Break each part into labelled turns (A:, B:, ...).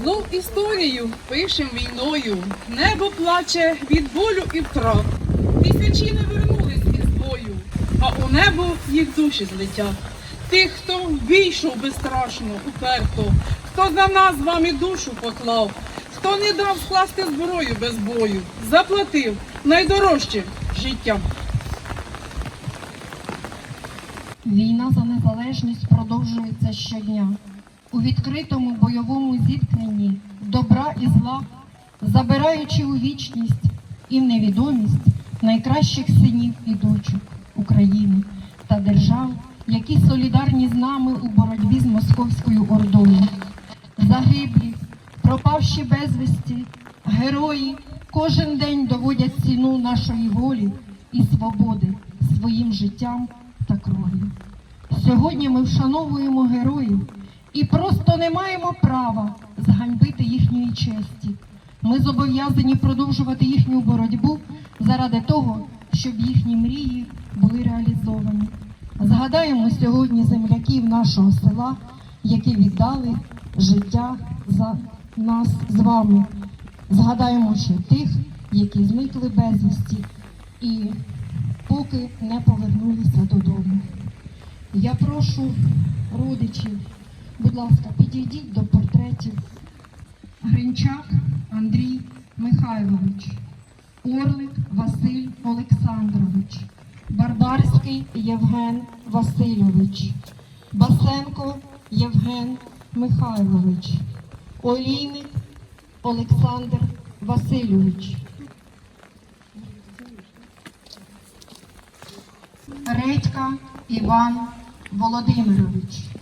A: Знов історію пишем війною. Небо плаче від болю і втрат. Тисячі не вернулись із бою, а у небо їх душі злетять. Тих, хто війшов безстрашно, уперто, хто за нас з вами душу поклав, хто не дав скласти зброю без бою, заплатив найдорожче життя.
B: Війна за незалежність продовжується щодня. У відкритому бойовому зіткненні добра і зла, забираючи у вічність і в невідомість найкращих синів і дочок України та держав, які солідарні з нами у боротьбі з московською ордою. Загиблі, пропавші безвісті, герої кожен день доводять ціну нашої волі і свободи своїм життям та кров'ю. Сьогодні ми вшановуємо героїв і просто не маємо права зганьбити їхньої честі. Ми зобов'язані продовжувати їхню боротьбу заради того, щоб їхні мрії були реалізовані. Згадаємо сьогодні земляків нашого села, які віддали життя за нас з вами. Згадаємо ще тих, які зникли безвісті і поки не повернулися додому. Я прошу родичів, будь ласка, підійдіть до портретів Гринчак Андрій Михайлович, Орлик Василь Олександрович, Барбарський Євген Васильович, Басенко Євген Михайлович, Олійник Олександр Васильович. Редька Іван Володимирович.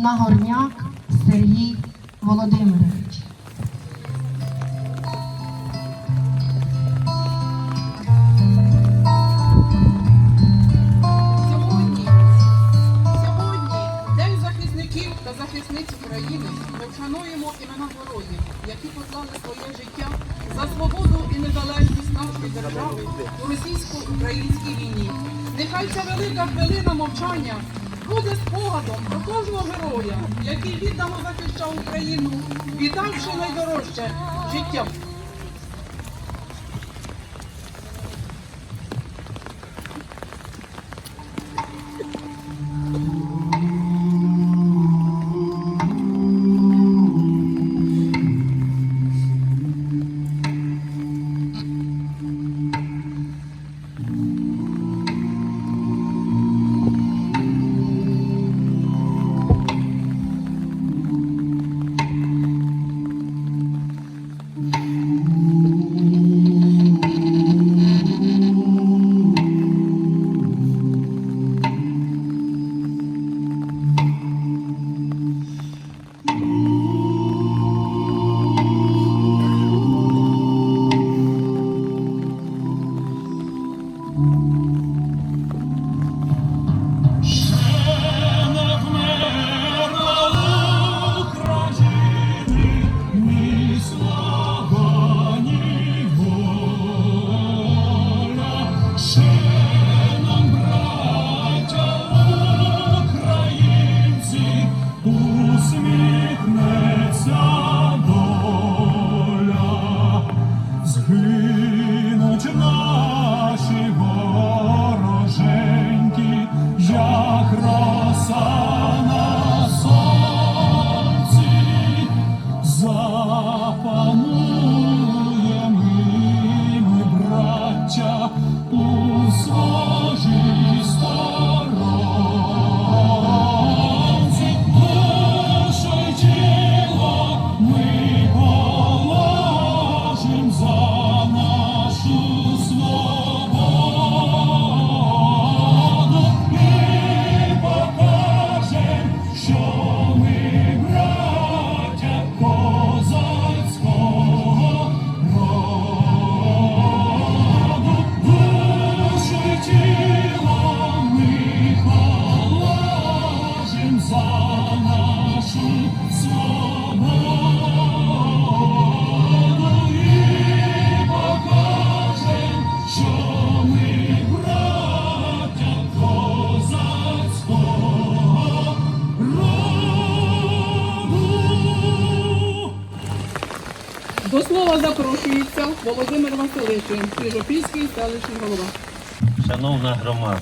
B: Нагорняк Сергій Володимирович.
A: Володимир Васильович, Крижопільський селищний голова.
C: Шановна громада,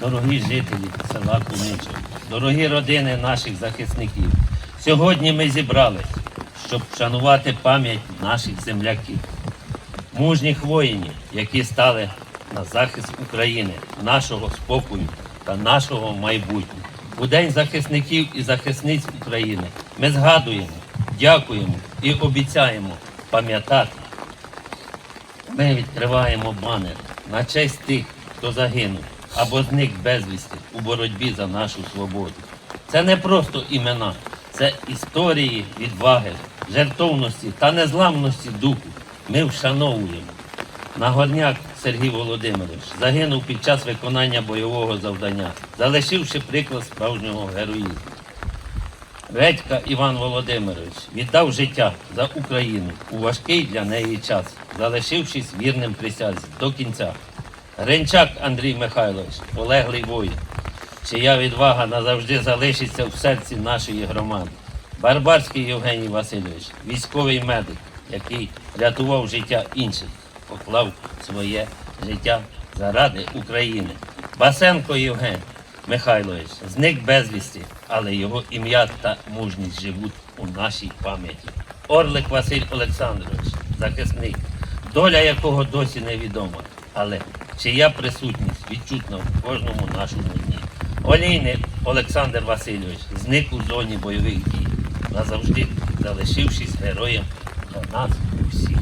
C: дорогі жителі села Куничів, дорогі родини наших захисників, сьогодні ми зібрались, щоб вшанувати пам'ять наших земляків, мужніх воїнів, які стали на захист України, нашого спокою та нашого майбутнього. У День захисників і захисниць України ми згадуємо, дякуємо і обіцяємо пам'ятати ми відкриваємо банер на честь тих, хто загинув або зник безвісти у боротьбі за нашу свободу. Це не просто імена, це історії відваги, жертовності та незламності духу. Ми вшановуємо. Нагорняк Сергій Володимирович загинув під час виконання бойового завдання, залишивши приклад справжнього героїзму. Редька Іван Володимирович віддав життя за Україну у важкий для неї час, залишившись вірним присязі до кінця. Гринчак Андрій Михайлович, полеглий воїн, чия відвага назавжди залишиться в серці нашої громади. Барбарський Євгеній Васильович, військовий медик, який рятував життя інших, поклав своє життя заради України. Басенко Євген Михайлович зник безвісті, але його ім'я та мужність живуть у нашій пам'яті. Орлик Василь Олександрович, захисник, доля якого досі невідома, але чия присутність відчутна в кожному нашому дні. Олійник Олександр Васильович зник у зоні бойових дій, назавжди залишившись героєм для нас усіх.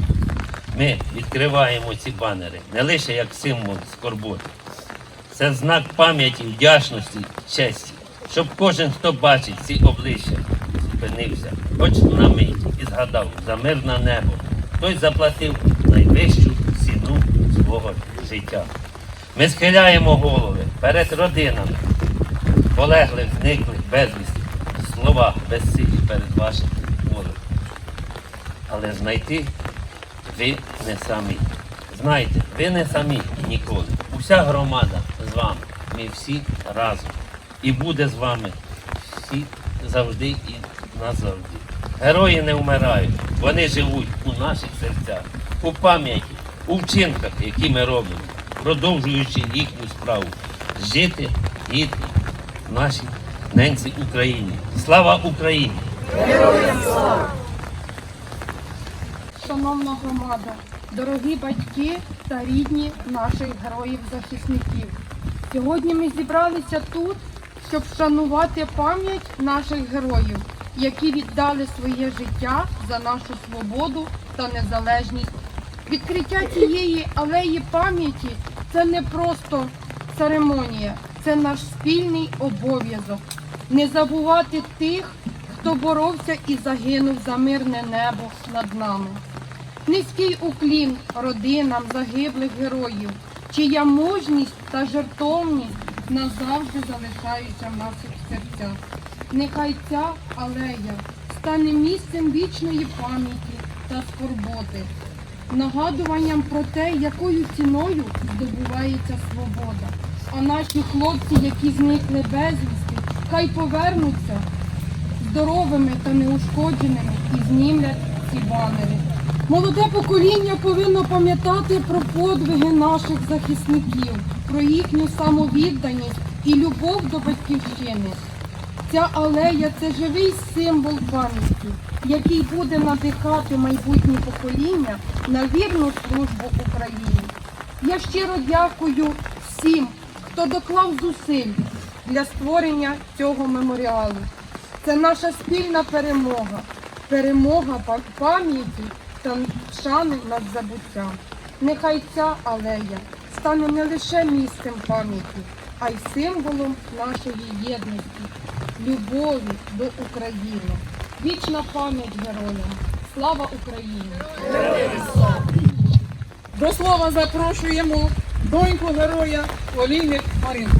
C: Ми відкриваємо ці банери не лише як символ скорботи, це знак пам'яті, вдячності, честі, щоб кожен, хто бачить ці обличчя, зупинився, хоч на мить і згадав за мирне небо. Хтось заплатив найвищу ціну свого життя. Ми схиляємо голови перед родинами, полеглих, зниклих, безвісті, слова безсилі перед вашим волем. Але знайти ви не самі. Знайте, ви не самі ніколи. Уся громада з вами. Ми всі разом. І буде з вами всі завжди і назавжди. Герої не вмирають, вони живуть у наших серцях, у пам'яті, у вчинках, які ми робимо, продовжуючи їхню справу. Жити гідно в нашій ненці Україні. Слава Україні! Героям слава!
D: Шановна громада, дорогі батьки та рідні наших героїв-захисників. Сьогодні ми зібралися тут, щоб вшанувати пам'ять наших героїв, які віддали своє життя за нашу свободу та незалежність. Відкриття цієї алеї пам'яті це не просто церемонія, це наш спільний обов'язок. Не забувати тих, хто боровся і загинув за мирне небо над нами. Низький уклін родинам загиблих героїв, чия мужність та жертовність назавжди залишаються в наших серцях. Нехай ця алея стане місцем вічної пам'яті та скорботи, нагадуванням про те, якою ціною здобувається свобода. А наші хлопці, які зникли безвісти, хай повернуться здоровими та неушкодженими і знімлять ці банери. Молоде покоління повинно пам'ятати про подвиги наших захисників, про їхню самовідданість і любов до батьківщини. Ця алея це живий символ пам'яті, який буде надихати майбутні покоління на вірну службу Україні. Я щиро дякую всім, хто доклав зусиль для створення цього меморіалу. Це наша спільна перемога, перемога пам'яті та шани над забуттям. Нехай ця алея стане не лише місцем пам'яті, а й символом нашої єдності, любові до України. Вічна пам'ять героям. Слава Україні!
A: До слова запрошуємо доньку героя Олійник Маринку.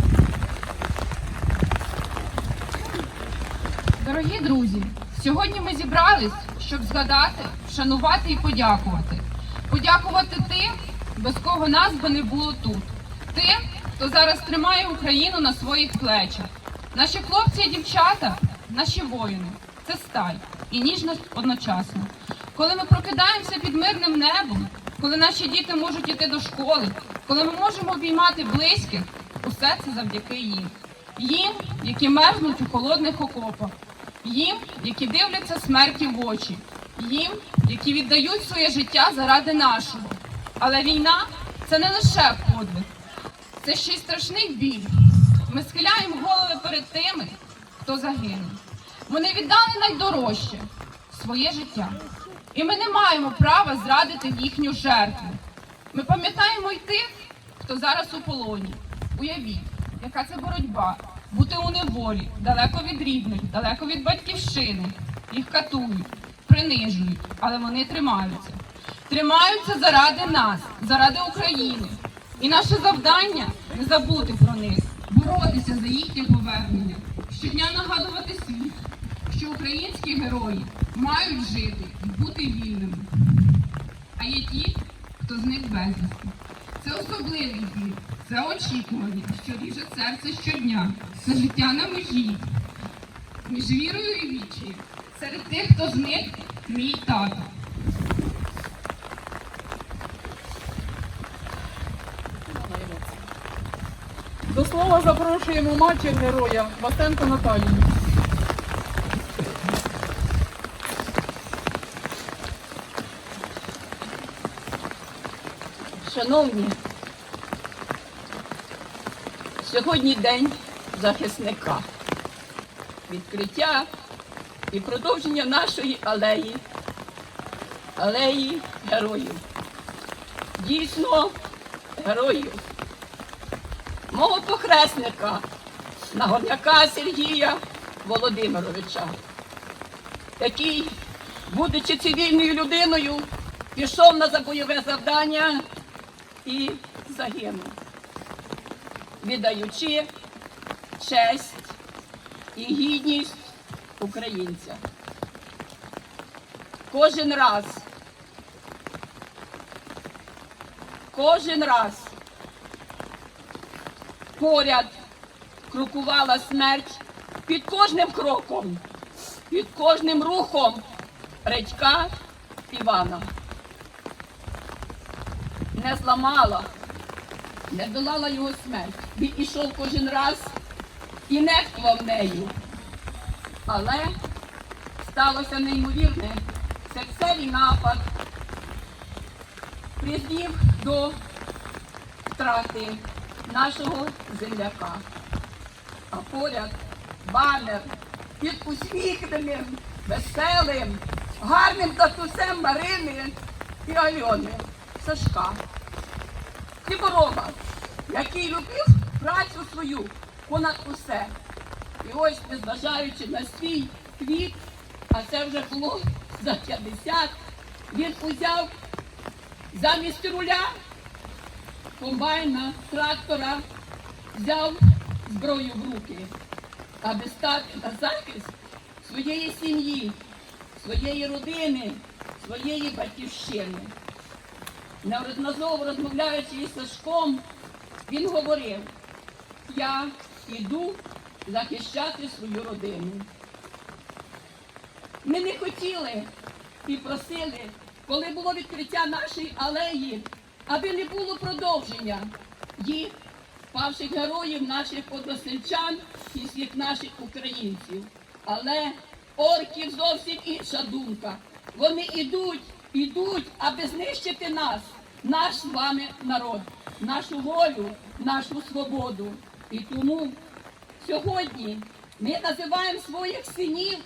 E: Дорогі друзі, сьогодні ми зібрались, щоб згадати, вшанувати і подякувати. Подякувати тим, без кого нас би не було тут. Тим, хто зараз тримає Україну на своїх плечах. Наші хлопці і дівчата, наші воїни це сталь і ніжність одночасно. коли ми прокидаємося під мирним небом, коли наші діти можуть іти до школи, коли ми можемо обіймати близьких, усе це завдяки їм. Їм, які мерзнуть у холодних окопах, їм, які дивляться смерті в очі, їм, які віддають своє життя заради нашого. Але війна це не лише подвиг, це ще й страшний біль. Ми схиляємо голови перед тими, хто загинув. Вони віддали найдорожче своє життя. І ми не маємо права зрадити їхню жертву. Ми пам'ятаємо й тих, хто зараз у полоні. Уявіть, яка це боротьба бути у неволі, далеко від рідних, далеко від батьківщини. Їх катують, принижують, але вони тримаються. Тримаються заради нас, заради України. І наше завдання не забути про них, боротися за їхнє повернення, щодня нагадувати світ, що українські герої мають жити і бути вільними. А є ті, хто зник безвісти. Це особливий біль, це очікування, що ріже серце щодня, це життя на межі, між вірою і вічі. Серед тих, хто зник, мій тато.
A: До слова запрошуємо матір героя Васенко Наталію.
F: Шановні, сьогодні день захисника. Відкриття і продовження нашої алеї, алеї героїв. Дійсно, героїв. Мого похресника, Нагорняка Сергія Володимировича, який, будучи цивільною людиною, пішов на бойове завдання і загинув, віддаючи честь і гідність українця. Кожен раз, кожен раз поряд крокувала смерть під кожним кроком, під кожним рухом Редька Івана не зламала, не долала його смерть. Він ішов кожен раз і нехтував нею. Але сталося неймовірне серцевий напад, призвів до втрати нашого земляка. А поряд банер під усміхненим, веселим, гарним татусем Марини і Альони Сашка. Хліборога, який любив працю свою понад усе. І ось, незважаючи на свій вік, а це вже було за 50, він узяв замість руля комбайна, трактора, взяв зброю в руки, аби стати на захист своєї сім'ї, своєї родини, своєї батьківщини. Неодноразово розмовляючи із Сашком, він говорив, я йду захищати свою родину. Ми не хотіли і просили, коли було відкриття нашої алеї, аби не було продовження їх, павших героїв, наших односельчан і всіх наших українців. Але орків зовсім інша думка. Вони йдуть, йдуть, аби знищити нас, наш з вами народ, нашу волю, нашу свободу. І тому сьогодні ми називаємо своїх синів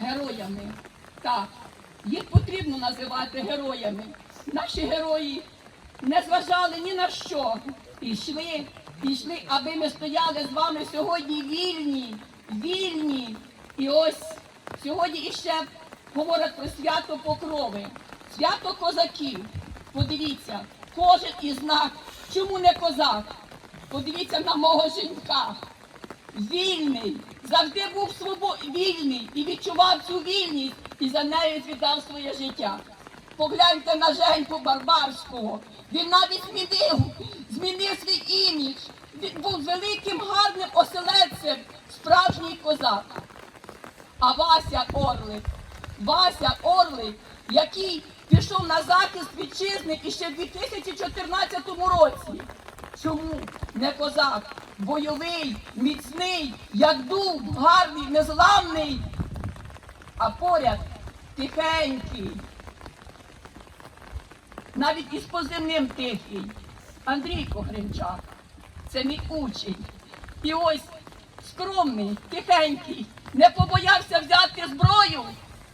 F: героями. Так, їх потрібно називати героями. Наші герої не зважали ні на що. Пішли, пішли, аби ми стояли з вами сьогодні вільні, вільні. І ось сьогодні іще говорять про свято покрови, свято козаків. Подивіться, кожен із нас, чому не козак? Подивіться на мого жінка. Вільний, завжди був свобо... вільний і відчував цю вільність і за нею віддав своє життя. Погляньте на Женьку Барбарського. Він навіть змінив, змінив свій імідж. Він був великим гарним оселедцем, справжній козак. А Вася Орлик Вася Орлик, який пішов на захист вітчизни іще в 2014 році. Чому не козак? Бойовий, міцний, як дуб, гарний, незламний, а поряд тихенький. Навіть із позивним тихий. Андрійко Гринчак. Це мій учень. І ось скромний, тихенький, не побоявся взяти зброю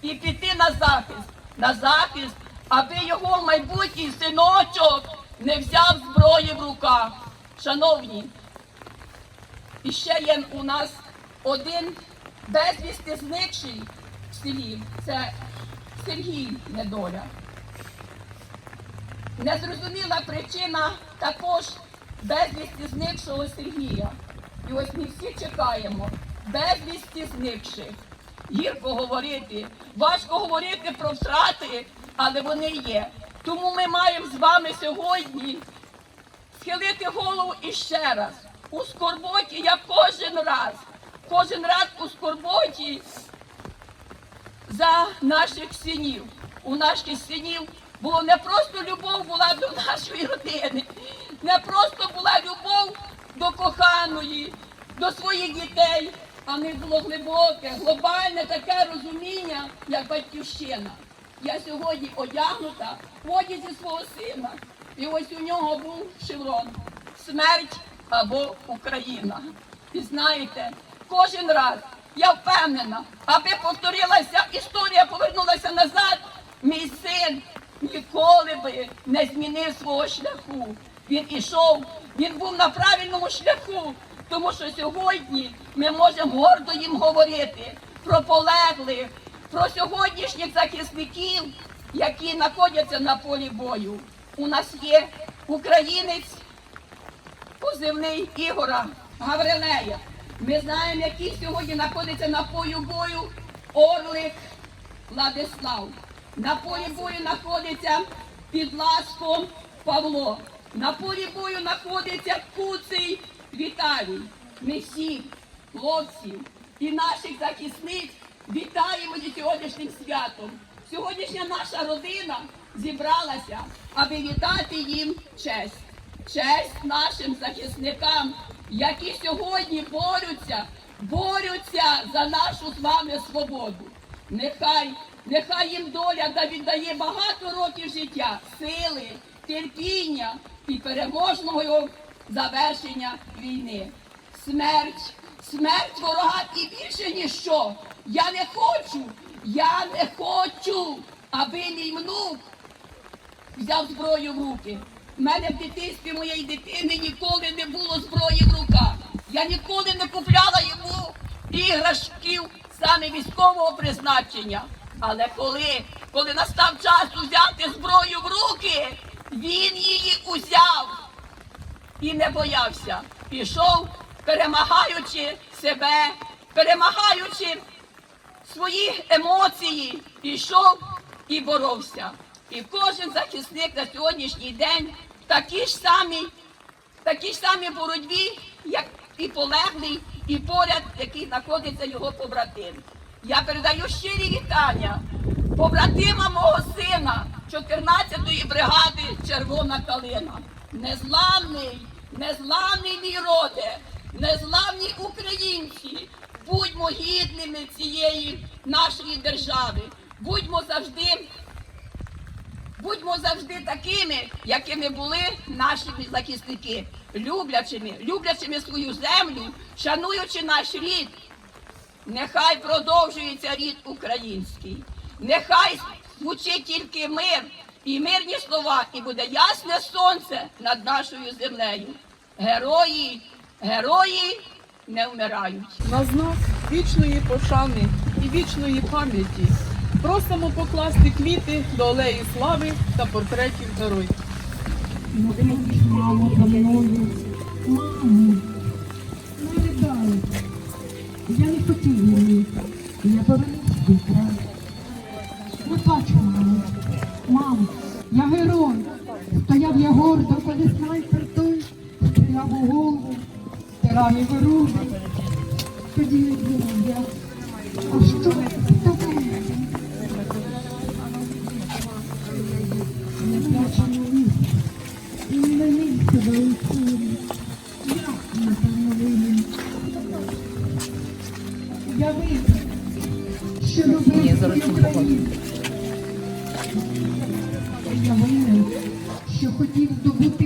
F: і піти на захист. На захист, аби його майбутній синочок не взяв зброї в руках. Шановні, і ще є у нас один безвісти зникший в селі. Це Сергій Недоля. Незрозуміла причина також безвісті зникшого Сергія. І ось ми всі чекаємо безвісті зникших. Гірко говорити, важко говорити про втрати, але вони є. Тому ми маємо з вами сьогодні схилити голову іще раз. У скорботі я кожен раз, кожен раз у скорботі за наших синів. У наших синів було не просто любов була до нашої родини, не просто була любов до коханої, до своїх дітей, а не було глибоке, глобальне таке розуміння, як батьківщина. Я сьогодні одягнута в одязі свого сина. І ось у нього був шеврон смерть або Україна. І знаєте, кожен раз я впевнена, аби повторилася історія, повернулася назад, мій син ніколи би не змінив свого шляху. Він ішов, він був на правильному шляху, тому що сьогодні ми можемо гордо їм говорити про полеглих, про сьогоднішніх захисників, які знаходяться на полі бою. У нас є українець позивний Ігора Гаврилея. Ми знаємо, який сьогодні знаходиться на полі бою Орлик Владислав. На полі бою знаходиться Підласком Павло. На полі бою знаходиться Куций Віталій. Ми всіх хлопців і наших захисниць вітаємо зі сьогоднішнім святом. Сьогоднішня наша родина зібралася, аби віддати їм честь. Честь нашим захисникам, які сьогодні борються, борються за нашу з вами свободу. Нехай, нехай їм доля да віддає багато років життя, сили, терпіння і переможного завершення війни. Смерть, смерть ворога і більше ніщо. Я не хочу, я не хочу, аби мій внук взяв зброю в руки. У мене в дитинстві моєї дитини ніколи не було зброї в руках. Я ніколи не купляла йому іграшків саме військового призначення. Але коли, коли настав час взяти зброю в руки, він її узяв і не боявся. Пішов, перемагаючи себе, перемагаючи свої емоції, пішов і боровся. І кожен захисник на сьогоднішній день в такій ж самій, такій ж самій боротьбі, як і полеглий, і поряд, який знаходиться його побратим. Я передаю щирі вітання побратима мого сина 14-ї бригади Червона калина. Незламний, незламний мій роде, незламні українці. Будьмо гідними цієї нашої держави. Будьмо завжди Будьмо завжди такими, якими були наші захисники, люблячими, люблячими свою землю, шануючи наш рід. Нехай продовжується рід український, нехай звучить тільки мир і мирні слова, і буде ясне сонце над нашою землею. Герої, герої не вмирають.
A: На знак вічної пошани і вічної пам'яті просимо покласти квіти до алеї слави та портретів героїв.
B: Мамо, не ридай. Я не хотів її. Я повернусь до краю. Не плач, мамо. Мамо, я герой. Стояв я гордо, коли снайпер той стріляв у голову, нами ворога, Тоді не було я. А що таке? Не бачимо їх. І не місце великому. Як ми не винен? Я вийду, що робив свій Україну. Я винен, що хотів здобути